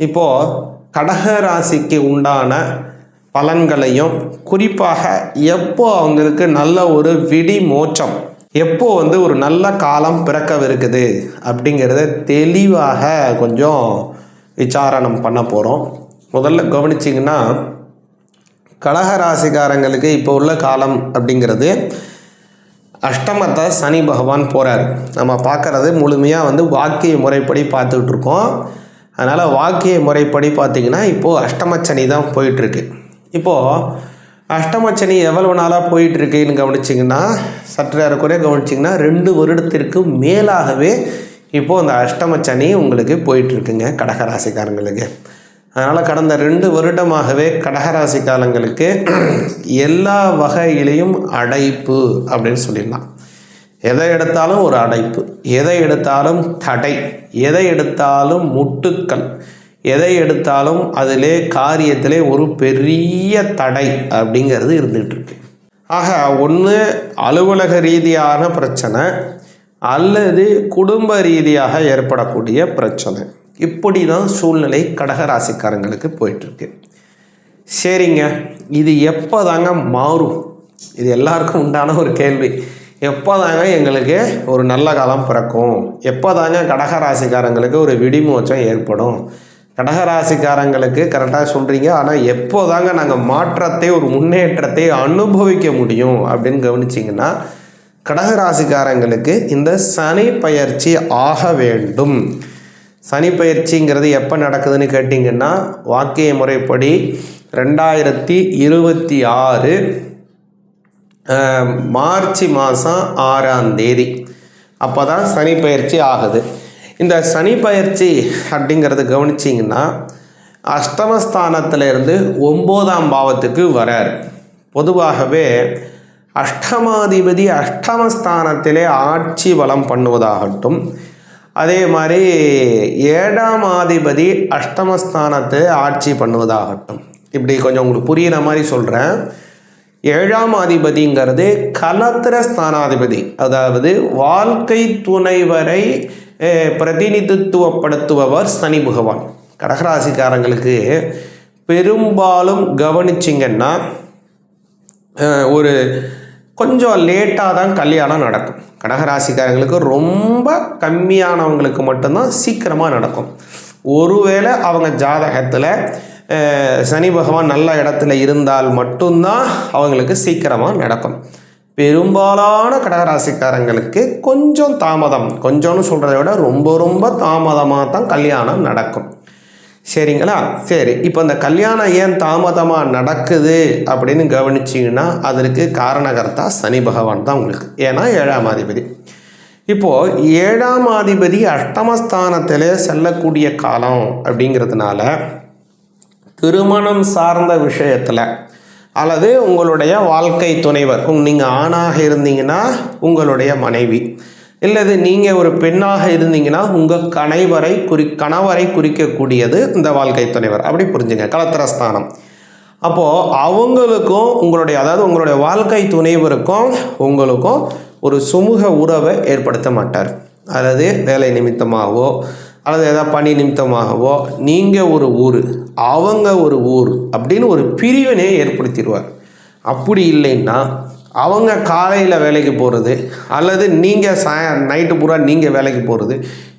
இப்போது கடக ராசிக்கு உண்டான பலன்களையும் குறிப்பாக எப்போ அவங்களுக்கு நல்ல ஒரு விடி மோட்சம் எப்போ வந்து ஒரு நல்ல காலம் பிறக்கவிருக்குது அப்படிங்கிறத தெளிவாக கொஞ்சம் விசாரணம் பண்ண போகிறோம் முதல்ல கவனிச்சிங்கன்னா கழக ராசிக்காரங்களுக்கு இப்போ உள்ள காலம் அப்படிங்கிறது அஷ்டமத்தை சனி பகவான் போகிறார் நம்ம பார்க்குறது முழுமையாக வந்து வாக்கிய முறைப்படி பார்த்துக்கிட்டு இருக்கோம். அதனால் வாக்கிய முறைப்படி பார்த்திங்கன்னா இப்போது அஷ்டமச்சனி தான் போயிட்டுருக்கு. இப்போது அஷ்டமச்சனி எவ்வளவு நாளாக போயிட்டுருக்குன்னு கவனிச்சிங்கன்னா சற்று ஏறக்குறைய கவனிச்சிங்கன்னா ரெண்டு வருடத்திற்கு மேலாகவே இப்போது அந்த அஷ்டமச்சனி உங்களுக்கு போயிட்டுருக்குங்க கடகராசிக்காரங்களுக்கு. அதனால் கடந்த ரெண்டு வருடமாகவே கடகராசிக்காரங்களுக்கு எல்லா வகையிலையும் அடைப்பு அப்படின்னு சொல்லிடலாம். எதை எடுத்தாலும் ஒரு அடைப்பு. எதை எடுத்தாலும் தடை. எதை எடுத்தாலும் முட்டுக்கள். எதை எடுத்தாலும் அதிலே காரியத்திலே ஒரு பெரிய தடை அப்படிங்கிறது இருந்துகிட்டு இருக்கு ஆக ஒன்று அலுவலக ரீதியான பிரச்சனை அல்லது குடும்ப ரீதியாக ஏற்படக்கூடிய பிரச்சனை. இப்படி தான் சூழ்நிலை கடகராசிக்காரங்களுக்கு போயிட்டுருக்கு. சரிங்க இது எப்போ தாங்க மாறும்? இது எல்லாருக்கும் உண்டான ஒரு கேள்வி. எப்போ தாங்க எங்களுக்கு ஒரு நல்ல காலம் பிறக்கும்? எப்போ தாங்க கடகராசிக்காரங்களுக்கு ஒரு விடிமோச்சம் ஏற்படும்? கடகராசிக்காரங்களுக்கு கரெக்டாக சொல்கிறீங்க ஆனால் எப்போ தாங்க நாங்கள் மாற்றத்தை ஒரு முன்னேற்றத்தை அனுபவிக்க முடியும் அப்படின்னு கவனிச்சிங்கன்னா கடகராசிக்காரங்களுக்கு இந்த சனி பயிற்சி ஆக வேண்டும். சனி பயிற்சிங்கிறது எப்போ நடக்குதுன்னு கேட்டிங்கன்னா வாக்கிய முறைப்படி ரெண்டாயிரத்தி இருபத்தி ஆறு மார்ச் மாதம் ஆறாம் தேதி. அப்போ தான் சனி பயிற்சி ஆகுது. இந்த சனி பயிற்சி அப்படிங்கிறது கவனிச்சிங்கன்னா அஷ்டமஸ்தானத்திலிருந்து ஒம்போதாம் பாவத்துக்கு வரார். பொதுவாகவே அஷ்டமாதிபதி அஷ்டமஸ்தானத்திலே ஆட்சி வளம் பண்ணுவதாகட்டும் அதே மாதிரி ஏழாம் ஆதிபதி அஷ்டமஸ்தானத்தை ஆட்சி பண்ணுவதாகட்டும். இப்படி கொஞ்சம் உங்களுக்கு புரிகிற மாதிரி சொல்கிறேன் ஏழாம் அதிபதிங்கிறது கலத்திர ஸ்தானாதிபதி. அதாவது வாழ்க்கை துணைவரை பிரதிநிதித்துவப்படுத்துபவர் சனி பகவான். கடகராசிக்காரங்களுக்கு பெரும்பாலும் கவனிச்சிங்கன்னா ஒரு கொஞ்சம் லேட்டாக தான் கல்யாணம் நடக்கும். கடகராசிக்காரங்களுக்கு ரொம்ப கம்மியானவங்களுக்கு மட்டும்தான் சீக்கிரமாக நடக்கும். ஒருவேளை அவங்க ஜாதகத்தில் சனி பகவான் நல்ல இடத்துல இருந்தால் மட்டும்தான் அவங்களுக்கு சீக்கிரமாக நடக்கும். பெரும்பாலான கடகராசிக்காரங்களுக்கு கொஞ்சம் தாமதம். கொஞ்சம்னு சொல்கிறத விட ரொம்ப ரொம்ப தாமதமாக தான் கல்யாணம் நடக்கும். சரிங்களா? சரி இப்போ இந்த கல்யாணம் ஏன் தாமதமாக நடக்குது அப்படின்னு கவனிச்சிங்கன்னா அதற்கு காரணகர்த்தா சனி பகவான் தான் உங்களுக்கு. ஏன்னா ஏழாம் அதிபதி. இப்போது ஏழாம் அதிபதி அஷ்டமஸ்தானத்தில் செல்லக்கூடிய காலம் அப்படிங்கிறதுனால திருமணம் சார்ந்த விஷயத்தில் அல்லது உங்களுடைய வாழ்க்கை துணைவர் நீங்கள் ஆணாக இருந்தீங்கன்னா உங்களுடைய மனைவி. இல்லது நீங்கள் ஒரு பெண்ணாக இருந்தீங்கன்னா உங்கள் கணவரை குறி கணவரை குறிக்கக்கூடியது இந்த வாழ்க்கை துணைவர். அப்படி புரிஞ்சுங்க. கலத்திரஸ்தானம். அப்போது அவங்களுக்கும் உங்களுடைய அதாவது உங்களுடைய வாழ்க்கை துணைவருக்கும் உங்களுக்கும் ஒரு சுமூக உறவை ஏற்படுத்த மாட்டார். அதாவது வேலை நிமித்தமாகவோ அல்லது ஏதாவது பணி நிமித்தமாகவோ நீங்கள் ஒரு ஊர் அவங்க ஒரு ஊர் அப்படின்னு ஒரு பிரிவினையை ஏற்படுத்திடுவார். அப்படி இல்லைன்னா அவங்க காலையில் வேலைக்கு போகிறது அல்லது நீங்கள் சாய நைட்டு பூரா நீங்கள் வேலைக்கு போகிறது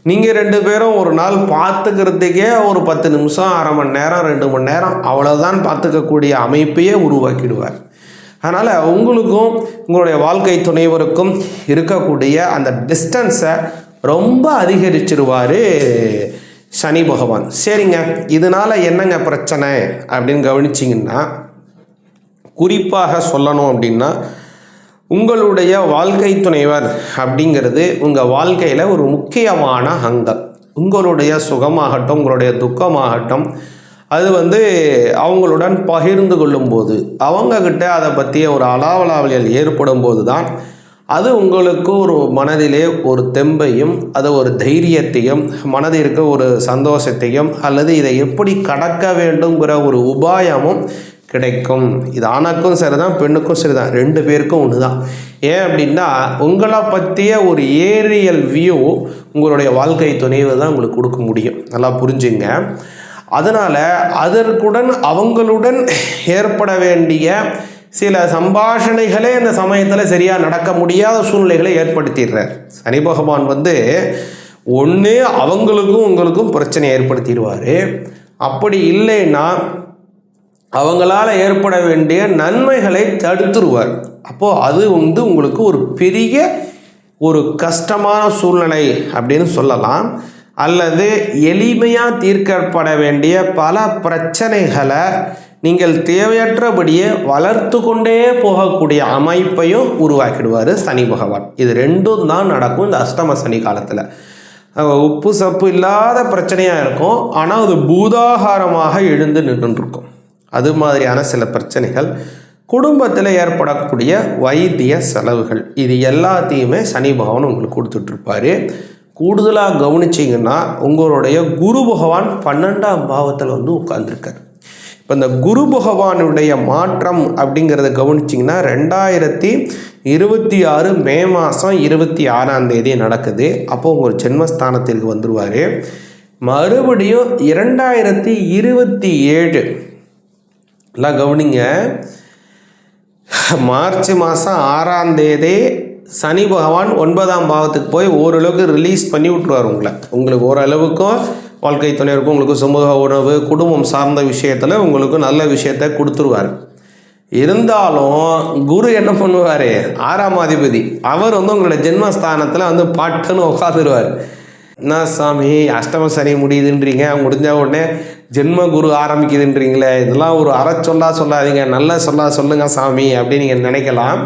நீங்கள் ரெண்டு பேரும் ஒரு நாள் பார்த்துக்கிறதுக்கே ஒரு பத்து நிமிஷம் அரை மணி நேரம் ரெண்டு மணி நேரம் அவ்வளோதான் பார்த்துக்கக்கூடிய அமைப்பையே உருவாக்கிடுவார். அதனால் உங்களுக்கும் உங்களுடைய வாழ்க்கை துணைவருக்கும் இருக்கக்கூடிய அந்த டிஸ்டன்ஸை ரொம்ப அதிகரிச்சிருவார் சனி பகவான். சரிங்க. இதனால் என்னங்க பிரச்சனை? அப்படின்னு கவனிச்சிங்கன்னா குறிப்பாக சொல்லணும் அப்படின்னா உங்களுடைய வாழ்க்கை துணைவர் அப்படிங்கிறது உங்கள் வாழ்க்கையில் ஒரு முக்கியமான அங்கம் உங்களுடைய சுகமாகட்டும் உங்களுடைய துக்கமாகட்டும் அது வந்து அவங்களுடன் பகிர்ந்து கொள்ளும்போது அவங்கக்கிட்ட அதை பற்றிய ஒரு அலாவலாவலியல் ஏற்படும் போது தான் அது உங்களுக்கு ஒரு மனதிலே ஒரு தெம்பையும் அது ஒரு தைரியத்தையும் மனதிற்கு ஒரு சந்தோஷத்தையும் அல்லது இதை எப்படி கடக்க வேண்டுங்கிற ஒரு உபாயமும் கிடைக்கும். இது ஆணுக்கும் சரிதான் பெண்ணுக்கும் சரிதான். ரெண்டு பேருக்கும் ஒன்று தான் ஏன் அப்படின்னா உங்களை பற்றிய ஒரு ஏரியல் வியூ உங்களுடைய வாழ்க்கை துணைவு தான் உங்களுக்கு கொடுக்க முடியும். நல்லா புரிஞ்சுங்க. அதனால் அதற்குடன் அவங்களுடன் ஏற்பட வேண்டிய சில சம்பாஷணைகளே இந்த சமயத்தில் சரியாக நடக்க முடியாத சூழ்நிலைகளை ஏற்படுத்திடுறார். சனி பகவான் வந்து ஒன்று அவங்களுக்கும் உங்களுக்கும் பிரச்சனை ஏற்படுத்திடுவார். அப்படி இல்லைன்னா அவங்களால ஏற்பட வேண்டிய நன்மைகளை தடுத்துருவார். அப்போது அது வந்து உங்களுக்கு ஒரு பெரிய ஒரு கஷ்டமான சூழ்நிலை அப்படின்னு சொல்லலாம். அல்லது எளிமையாக தீர்க்கப்பட வேண்டிய பல பிரச்சனைகளை நீங்கள் தேவையற்றபடியே வளர்த்து கொண்டே போகக்கூடிய அமைப்பையும் உருவாக்கிடுவார் சனி பகவான். இது ரெண்டும் தான் நடக்கும் இந்த அஷ்டம சனி காலத்தில். உப்பு சப்பு இல்லாத பிரச்சனையாக இருக்கும். ஆனால் அது பூதாகாரமாக எழுந்து நின்றுருக்கும். அது மாதிரியான சில பிரச்சனைகள் குடும்பத்தில் ஏற்படக்கூடிய வைத்திய செலவுகள். இது எல்லாத்தையுமே சனி பகவான் உங்களுக்கு கொடுத்துட்ருப்பாரு. கூடுதலாக கவனிச்சிங்கன்னா உங்களுடைய குரு பகவான் பன்னெண்டாம் பாவத்தில் வந்து உட்கார்ந்துருக்கார். இப்போ இந்த குரு பகவானுடைய மாற்றம் அப்படிங்கிறத கவனிச்சிங்கன்னா ரெண்டாயிரத்தி இருபத்தி ஆறு மே மாதம் இருபத்தி ஆறாம் தேதி நடக்குது. அப்போ உங்கள் ஜென்மஸ்தானத்திற்கு வந்துடுவார் மறுபடியும் இரண்டாயிரத்தி இருபத்தி ஏழு. எல்லாம் கவனிங்க. மார்ச் மாதம் ஆறாம் தேதி சனி பகவான் ஒன்பதாம் பாவத்துக்கு போய் ஓரளவுக்கு ரிலீஸ் பண்ணி விட்ருவார் உங்களை. உங்களுக்கு ஓரளவுக்கும் வாழ்க்கை துணைவருக்கும் உங்களுக்கு சமூக உணவு குடும்பம் சார்ந்த விஷயத்தில் உங்களுக்கு நல்ல விஷயத்தை கொடுத்துருவார். இருந்தாலும் குரு என்ன பண்ணுவார்? ஆறாம் அதிபதி. அவர் வந்து உங்களோட ஜென்மஸ்தானத்தில் வந்து பாட்டுன்னு உட்காந்துருவார் என்ன சாமி அஷ்டம சனி முடியுதுன்றீங்க முடிஞ்ச உடனே ஜென்ம குரு ஆரம்பிக்குதுன்றீங்களே இதெல்லாம் ஒரு அற சொல்லா சொல்லாதீங்க நல்லா சொல்லா சொல்லுங்க சாமி அப்படின்னு நீங்கள் நினைக்கலாம்.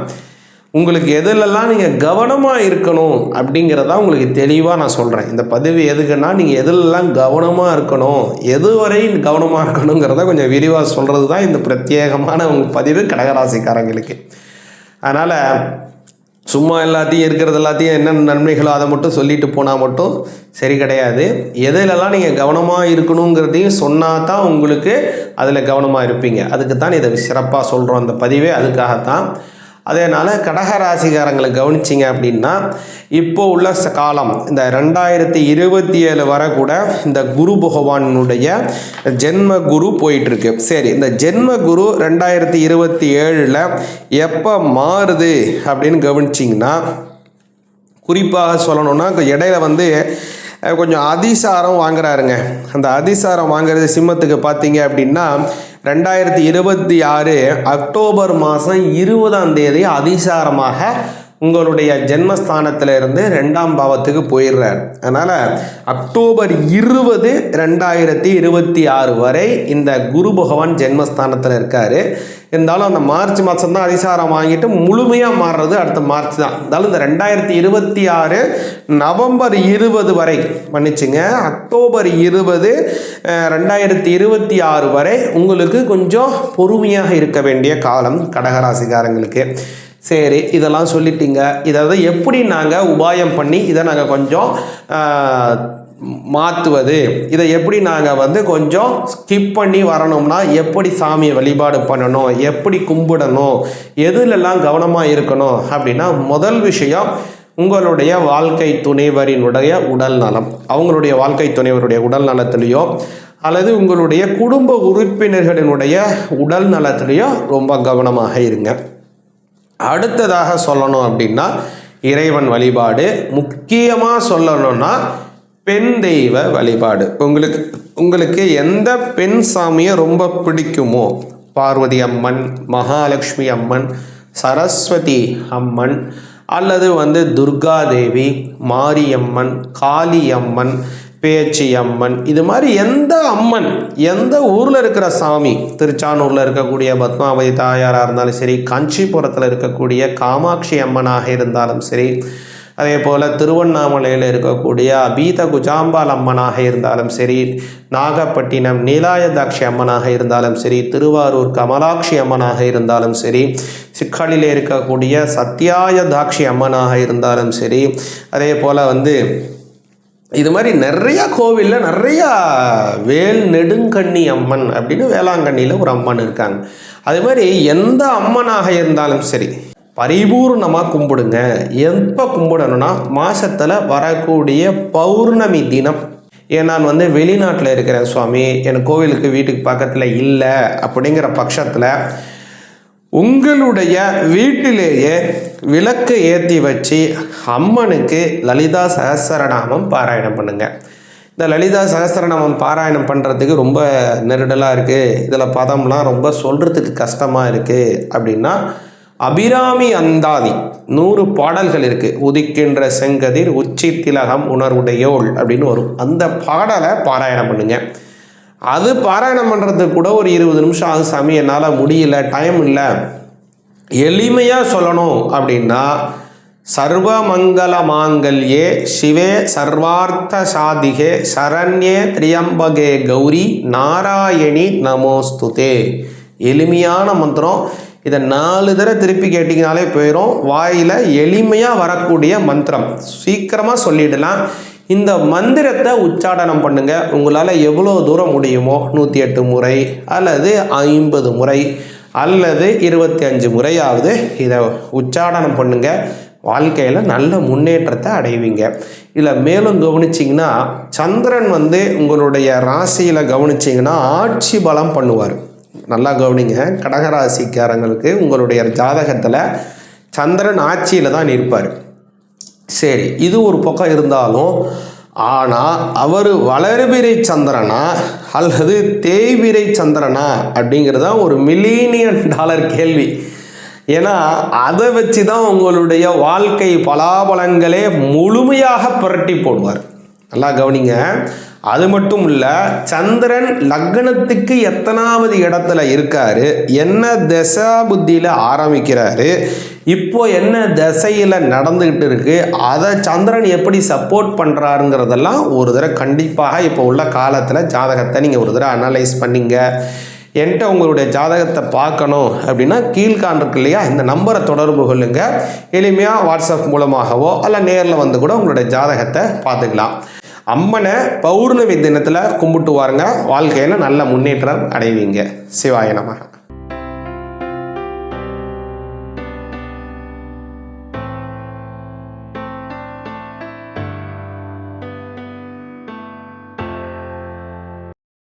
உங்களுக்கு எதுலெல்லாம் நீங்கள் கவனமாக இருக்கணும் அப்படிங்கிறதா உங்களுக்கு தெளிவாக நான் சொல்கிறேன் இந்த பதிவு எதுக்குன்னா நீங்கள் எதுலெல்லாம் கவனமாக இருக்கணும் எதுவரை கவனமாக இருக்கணுங்கிறத கொஞ்சம் விரிவாக சொல்கிறது தான் இந்த பிரத்யேகமான உங்கள் பதிவு கடகராசிக்காரங்களுக்கு. அதனால் சும்மா எல்லாத்தையும் இருக்கிறது எல்லாத்தையும் என்னென்ன நன்மைகளோ அதை மட்டும் சொல்லிட்டு போனால் மட்டும் சரி கிடையாது. எதிலெல்லாம் நீங்கள் கவனமாக இருக்கணுங்கிறதையும் சொன்னால் தான் உங்களுக்கு அதில் கவனமாக இருப்பீங்க. அதுக்கு தான் இதை சிறப்பாக சொல்கிறோம் அந்த பதிவே. அதுக்காகத்தான் அதனால் கடகராசிக்காரங்களை கவனிச்சிங்க அப்படின்னா இப்போ உள்ள காலம் இந்த ரெண்டாயிரத்தி இருபத்தி ஏழு வர கூட இந்த குரு பகவானுடைய ஜென்ம குரு போயிட்டுருக்கு. சரி இந்த ஜென்ம குரு ரெண்டாயிரத்தி இருபத்தி ஏழில் எப்போ மாறுது அப்படின்னு கவனிச்சிங்கன்னா குறிப்பாக சொல்லணும்னா இடையில வந்து கொஞ்சம் அதிசாரம் வாங்குறாருங்க. அந்த அதிசாரம் வாங்குறது சிம்மத்துக்கு பார்த்தீங்க அப்படின்னா ரெண்டாயிரத்தி இருபத்தி ஆறு அக்டோபர் மாதம் இருபதாம் தேதி அதிசாரமாக உங்களுடைய ஜென்மஸ்தானத்திலிருந்து ரெண்டாம் பாவத்துக்கு போயிடுறார். அதனால் அக்டோபர் இருபது ரெண்டாயிரத்தி இருபத்தி ஆறு வரை இந்த குரு பகவான் ஜென்மஸ்தானத்தில் இருக்கார். இருந்தாலும் அந்த மார்ச் மாதம் தான் அதிசாரம் வாங்கிட்டு முழுமையாக மாறுறது அடுத்த மார்ச் தான். இருந்தாலும் இந்த ரெண்டாயிரத்தி இருபத்தி ஆறு நவம்பர் இருபது வரை மன்னிச்சுங்க அக்டோபர் இருபது ரெண்டாயிரத்தி இருபத்தி ஆறு வரை உங்களுக்கு கொஞ்சம் பொறுமையாக இருக்க வேண்டிய காலம் கடகராசிக்காரங்களுக்கு. சரி இதெல்லாம் சொல்லிட்டீங்க. இதை எப்படி நாங்கள் உபாயம் பண்ணி இதை நாங்கள் கொஞ்சம் மாற்றுவது இதை எப்படி நாங்கள் வந்து கொஞ்சம் ஸ்கிப் பண்ணி வரணும்னா எப்படி சாமியை வழிபாடு பண்ணணும் எப்படி கும்பிடணும் எதுலெல்லாம் கவனமாக இருக்கணும் அப்படின்னா முதல் விஷயம் உங்களுடைய வாழ்க்கை துணைவரினுடைய உடல் நலம். அவங்களுடைய வாழ்க்கை துணைவருடைய உடல் நலத்திலேயோ அல்லது உங்களுடைய குடும்ப உறுப்பினர்களினுடைய உடல் நலத்திலேயோ ரொம்ப கவனமாக இருங்க. அடுத்ததாக சொல்லணும் அப்படின்னா இறைவன் வழிபாடு. முக்கியமாக சொல்லணும்னா பெண் தெய்வ வழிபாடு. உங்களுக்கு உங்களுக்கு எந்த பெண் சாமியை ரொம்ப பிடிக்குமோ? பார்வதி அம்மன் மகாலட்சுமி அம்மன் சரஸ்வதி அம்மன் அல்லது வந்து துர்காதேவி மாரியம்மன் காளியம்மன் பேச்சி அம்மன் இது மாதிரி எந்த அம்மன் எந்த ஊரில் இருக்கிற சாமி திருச்சானூரில் இருக்கக்கூடிய பத்மாவதி தாயாராக இருந்தாலும் சரி காஞ்சிபுரத்தில் இருக்கக்கூடிய காமாட்சி அம்மனாக இருந்தாலும் சரி அதே போல் திருவண்ணாமலையில் இருக்கக்கூடிய அபீத குஜாம்பால் அம்மனாக இருந்தாலும் சரி நாகப்பட்டினம் நீலாயதாட்சி அம்மனாக இருந்தாலும் சரி திருவாரூர் கமலாட்சி அம்மனாக இருந்தாலும் சரி சிக்கலில் இருக்கக்கூடிய சத்தியாயதாட்சி அம்மனாக இருந்தாலும் சரி அதே போல் வந்து இது மாதிரி நிறையா கோவிலில் நிறையா வேல் நெடுங்கண்ணி அம்மன் அப்படின்னு வேளாங்கண்ணியில் ஒரு அம்மன் இருக்காங்க. அது மாதிரி எந்த அம்மனாக இருந்தாலும் சரி பரிபூர்ணமாக கும்பிடுங்க. எப்போ கும்பிடணும்னா மாதத்தில் வரக்கூடிய பௌர்ணமி தினம். ஏன் நான் வந்து வெளிநாட்டில் இருக்கிறேன் சுவாமி. என் கோவிலுக்கு வீட்டுக்கு பக்கத்தில் இல்லை அப்படிங்கிற பட்சத்தில் உங்களுடைய வீட்டிலேயே விளக்கு ஏற்றி வச்சு அம்மனுக்கு லலிதா சகசரநாமம் பாராயணம் பண்ணுங்கள் இந்த லலிதா சகசரநாமம் பாராயணம் பண்ணுறதுக்கு ரொம்ப நெருடலாக இருக்குது இதில் பதம்லாம் ரொம்ப சொல்கிறதுக்கு கஷ்டமாக இருக்குது அப்படின்னா அபிராமி அந்தாதி. நூறு பாடல்கள் இருக்குது உதிக்கின்ற செங்கதிர் உச்சி திலகம் உணர்வுடையோள் அப்படின்னு வரும். அந்த பாடலை பாராயணம் பண்ணுங்கள் அது பாராயணம் பண்ணுறதுக்கு கூட ஒரு இருபது நிமிஷம் ஆகும் சாமி. என்னால் முடியல டைம் இல்லை. எளிமையாக சொல்லணும் அப்படின்னா சர்வமங்கல மாங்கல்யே சிவே சர்வார்த்த சாதிகே சரண்யே திரியம்பகே கௌரி நாராயணி நமோஸ்துதே. எளிமையான மந்திரம். இதை நாலு தடவை திருப்பி கேட்டிங்கனாலே போயிடும் வாயில் எளிமையாக வரக்கூடிய மந்திரம். சீக்கிரமாக சொல்லிடலாம். இந்த மந்திரத்தை உச்சாடனம் பண்ணுங்கள் உங்களால் எவ்வளோ தூரம் முடியுமோ? நூற்றி எட்டு முறை அல்லது ஐம்பது முறை அல்லது இருபத்தி அஞ்சு முறையாவது இதை உச்சாடனம் பண்ணுங்கள் வாழ்க்கையில் நல்ல முன்னேற்றத்தை அடைவீங்க. இதில் மேலும் கவனிச்சிங்கன்னா சந்திரன் வந்து உங்களுடைய ராசியில் கவனிச்சிங்கன்னா ஆட்சி பலம் பண்ணுவார். நல்லா கவனிங்க. கடகராசிக்காரங்களுக்கு உங்களுடைய ஜாதகத்தில் சந்திரன் ஆட்சியில் தான் இருப்பார் சரி இது ஒரு பக்கம் இருந்தாலும் ஆனால் அவர் வளர்பிறை சந்திரனா அல்லது தேய்பிறை சந்திரனா அப்படிங்கிறது தான் ஒரு மில்லினியன் டாலர் கேள்வி. ஏன்னா அதை வச்சு தான் உங்களுடைய வாழ்க்கை பலாபலங்களே முழுமையாக புரட்டி போடுவார். நல்லா கவனிங்க. அது மட்டும் இல்லை சந்திரன் லக்னத்துக்கு எத்தனாவது இடத்துல இருக்காரு? என்ன தசா புத்தியில் ஆரம்பிக்கிறாரு? இப்போ என்ன திசையில் நடந்துக்கிட்டு இருக்கு? அதை சந்திரன் எப்படி சப்போர்ட் பண்ணுறாருங்கிறதெல்லாம் ஒரு தடவை கண்டிப்பாக இப்போ உள்ள காலத்தில் ஜாதகத்தை நீங்கள் ஒரு தடவை அனலைஸ் பண்ணிங்க. என்கிட்ட உங்களுடைய ஜாதகத்தை பார்க்கணும் அப்படின்னா கீழ்கான் இருக்கு இல்லையா? இந்த நம்பரை தொடர்பு கொள்ளுங்கள் எளிமையாக வாட்ஸ்அப் மூலமாகவோ அல்ல நேரில் வந்து கூட உங்களுடைய ஜாதகத்தை பார்த்துக்கலாம். அம்மனை பௌர்ணமி தினத்தில் கும்பிட்டு வாருங்க வாழ்க்கையில் நல்ல முன்னேற்றம் அடைவீங்க. சிவாய நமக.